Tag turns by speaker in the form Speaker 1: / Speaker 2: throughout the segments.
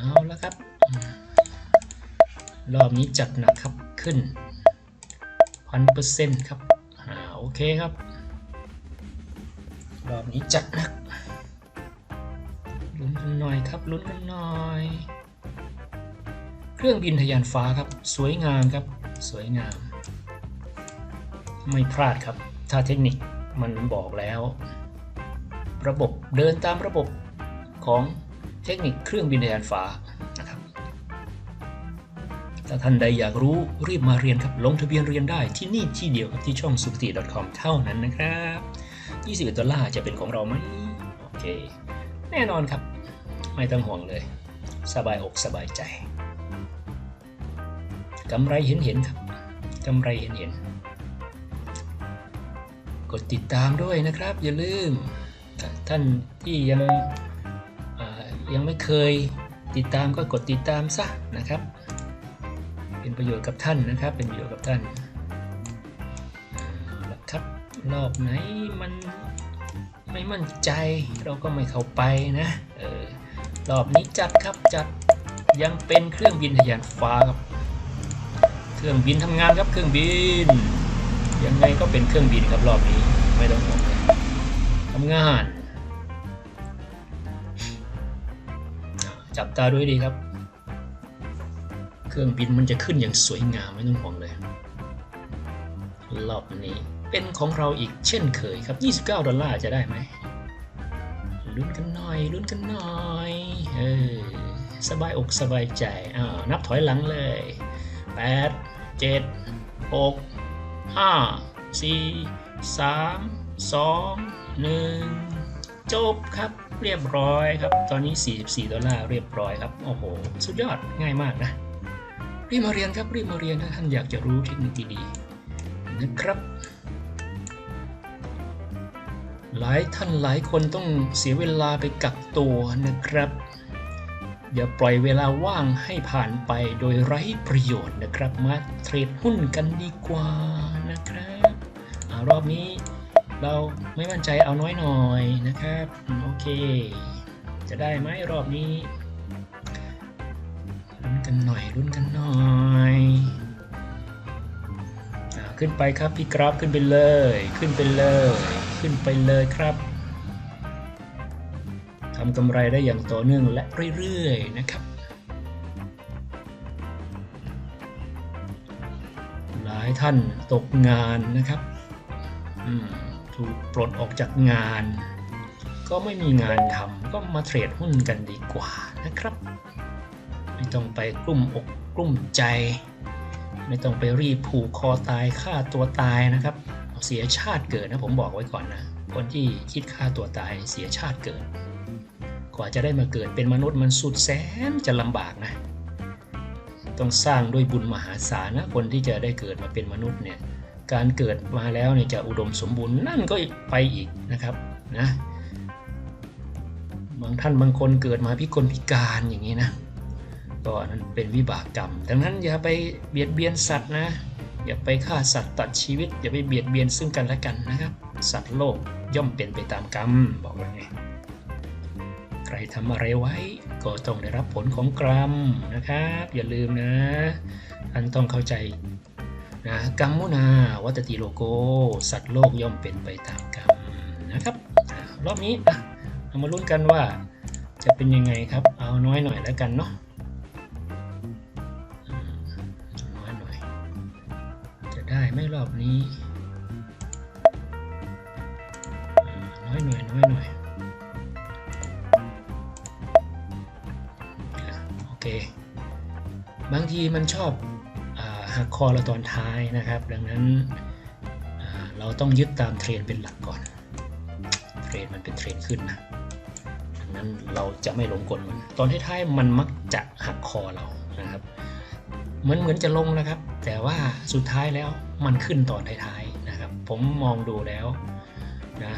Speaker 1: เอาแล้วครับ รอบนี้จัดหนักครับขึ้นพันเปอร์เซ็นต์ครับอ่าโอเคครับ รอบนี้จัดหนักลุ้นกันหน่อยครับลุ้นกันหน่อย เครื่องบินทยานฟ้าครับ สวยงามครับ สวยงาม ไม่พลาดครับ ถ้าเทคนิคมันบอกแล้ว ระบบเดินตามระบบของ เทคนิคเครื่องบินทะยานฟ้านะครับถ้าท่านใดอยากรู้รีบมาเรียนครับลงทะเบียนเรียนได้ที่นี่ที่เดียวที่ช่อง s u k t i c o m เท่านั้นนะครับ21ดอลลาร์จะเป็นของเราไหมโอเค แน่นอนครับ ไม่ต้องห่วงเลย สบายอกสบายใจกำไรเห็นเห็นครับกำไรเห็นเห็นกดติดตามด้วยนะครับ อย่าลืมท่านที่ยัง ยังไม่เคยติดตามก็กดติดตามซะนะครับ เป็นประโยชน์กับท่านนะครับ เป็นประโยชน์กับท่านเอาละครับรอบไหนมันไม่มั่นใจเราก็ไม่เข้าไปนะออรอบนี้จัดครับจัดยังเป็นเครื่องบินทะยานฟ้าครับ เครื่องบินทำงานครับเครื่องบินยังไงก็เป็นเครื่องบินครับรอบนี้ไม่ต้องห่วงทำงาน จับตาด้วยดีครับ เครื่องบินมันจะขึ้นอย่างสวยงามไม่ต้องห่วงเลย รอบนี้เป็นของเราอีกเช่นเคยครับ 29 ดอลลาร์จะได้ไหมลุ้นกันหน่อยลุ้นกันหน่อยเออสบายอกสบายใจอ้าวนับถอยหลังเลย 8 7 6 5 4 3 2 1 จบครับ เรียบร้อยครับ ตอนนี้ 44 ดอลลาร์เรียบร้อยครับ โอ้โห สุดยอด ง่ายมากนะ รีบมาเรียนครับ รีบมาเรียนถ้าท่านอยากจะรู้เทคนิคดีๆนะครับ หลายท่านหลายคนต้องเสียเวลาไปกักตัวนะครับ อย่าปล่อยเวลาว่างให้ผ่านไปโดยไร้ประโยชน์นะครับ มาเทรดหุ้นกันดีกว่านะครับอารอบนี้ เราไม่มั่นใจเอาน้อยหน่อยนะครับ โอเค จะได้ไหมรอบนี้ลุ้นกันหน่อยลุ้นกันหน่อยขึ้นไปครับพี่กราฟขึ้นไปเลย ขึ้นไปเลย ขึ้นไปเลยครับทำกำไรได้อย่างต่อเนื่องและเรื่อยๆนะครับ หลายท่านตกงานนะครับ อืม ถูกปลดออกจากงาน ก็ไม่มีงานทำก็มาเทรดหุ้นกันดีกว่านะครับ ไม่ต้องไปกลุ้มอกกลุ้มใจ ไม่ต้องไปรีบผูกคอตายฆ่าตัวตายนะครับ เสียชาติเกิดนะผมบอกไว้ก่อนนะคนที่คิดฆ่าตัวตายเสียชาติเกิด กว่าจะได้มาเกิดเป็นมนุษย์มันสุดแสนจะลำบากนะ ต้องสร้างด้วยบุญมหาศาลนะคนที่จะได้เกิดมาเป็นมนุษย์เนี่ย การเกิดมาแล้วเนี่ยจะอุดมสมบูรณ์นั่นก็ไปอีกนะครับนะบางท่านบางคนเกิดมาพิกลพิการอย่างนี้นะก็นั้นเป็นวิบากกรรม ดังนั้นอย่าไปเบียดเบียนสัตว์นะอย่าไปฆ่าสัตว์ตัดชีวิต อย่าไปเบียดเบียนซึ่งกันและกันนะครับ สัตว์โลกย่อมเป็นไปตามกรรมบอกแล้วไงใครทำอะไรไว้ก็ต้องได้รับผลของกรรมนะครับ อย่าลืมนะท่านต้องเข้าใจ นะกรรมมุนาวัตติโลโก สัตว์โลกย่อมเป็นไปตามกรรมนะครับรอบนี้เรามาลุ้นกันว่าจะเป็นยังไงครับ เอาน้อยหน่อยแล้วกันเนาะน้อยหน่อย จะได้ไหม่รอบนี้ น้อยหน่อยน้อยหน่อยโอเค บางทีมันชอบ หักคอเราตอนท้ายนะครับ ดังนั้นเราต้องยึดตามเทรนเป็นหลักก่อน เทรนมันเป็นเทรนขึ้นนะดังนั้นเราจะไม่หลงกลมัน ตอนท้ายๆมันมักจะหักคอเรานะครับ เหมือนเหมือนจะลงนะครับ แต่ว่าสุดท้ายแล้วมันขึ้นตอนท้ายๆนะครับ ผมมองดูแล้วนะ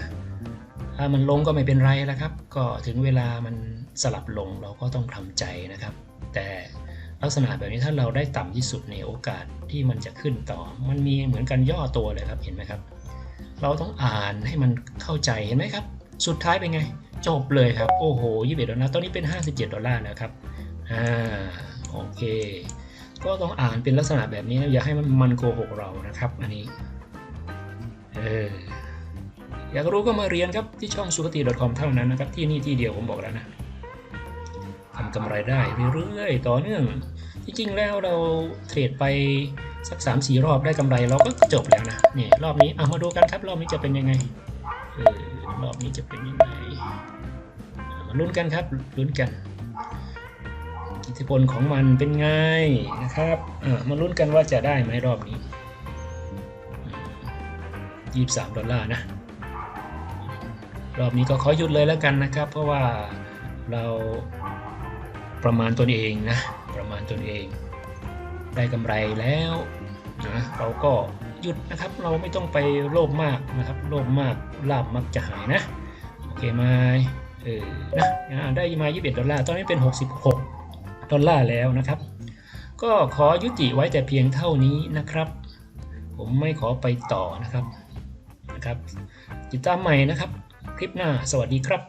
Speaker 1: ถ้ามันลงก็ไม่เป็นไรแล้วครับ ก็ถึงเวลามันสลับลงเราก็ต้องทำใจนะครับ แต่ ลักษณะแบบนี้ถ้าเราได้ต่ำที่สุดในโอกาสที่มันจะขึ้นต่อ มันมีเหมือนกันย่อตัวเลยครับเห็นไหมครับ เราต้องอ่านให้มันเข้าใจเห็นไหมครับ สุดท้ายเป็นไง จบเลยครับ โอ้โหยี่สิบดอลลาร์ตอนนี้เป็น 57 ดอลลาร์แล้วครับอ่าโอเค ก็ต้องอ่านเป็นลักษณะแบบนี้นะอย่าให้มันมันโกหกเรานะครับ อันนี้เอออยากรู้ก็มาเรียนครับที่ช่องสุขติ .com เท่านั้นนะครับที่นี่ที่เดียวผมบอกแล้วนะ กำไรได้เรื่อยๆต่อเนื่อง จริงๆแล้วเราเทรดไปสัก3 4รอบได้กำไรเราก็จบแล้วนะนี่รอบนี้เอามาดูกันครับรอบนี้จะเป็นยังไงเออรอบนี้จะเป็นยังไงมาลุ้นกันครับลุ้นกันอิทธิพลของมันเป็นไงนะครับอ่ามาลุ้นกันว่าจะได้ไหมรอบนี้ยี่สามดอลลาร์นะ รอบนี้ก็ขอหยุดเลยแล้วกันนะครับ เพราะว่าเรา ประมาณตนเองนะ ประมาณตนเอง ได้กำไรแล้วนะเราก็หยุดนะครับเราไม่ต้องไปโลภมากนะครับ โลภมากลาบมักจะหายนะ โอเคไหมเออนะได้มา 21 ดอลลาร์ตอนนี้เป็น 66 ดอลลาร์แล้วนะครับ ก็ขอยุติไว้แต่เพียงเท่านี้นะครับ ผมไม่ขอไปต่อนะครับนะครับ ติดตามใหม่นะครับ คลิปหน้าสวัสดีครับ